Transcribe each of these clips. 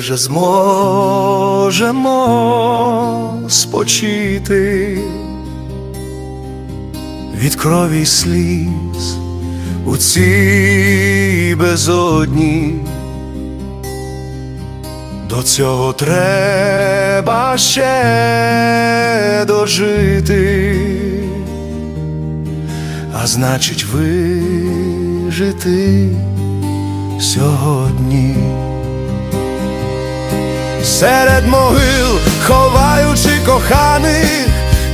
вже зможемо спочити від крові й сліз у цій безодні. До цього треба ще дожити, а значить вижити сьогодні. Серед могил, ховаючи коханих,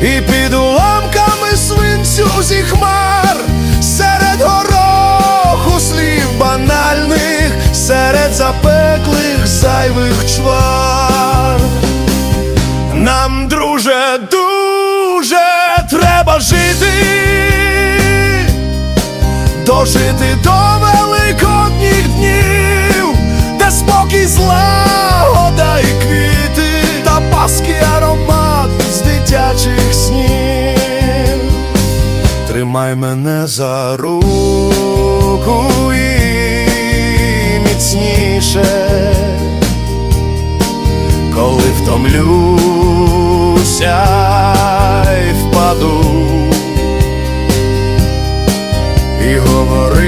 і під уламками свинцю зі хмар, серед гороху слів банальних, серед запеклих зайвих чвар. Нам, друже, дуже треба жити, дожити до великодніх Тримай мене за руку і міцніше, коли втомлюся й впаду, і говори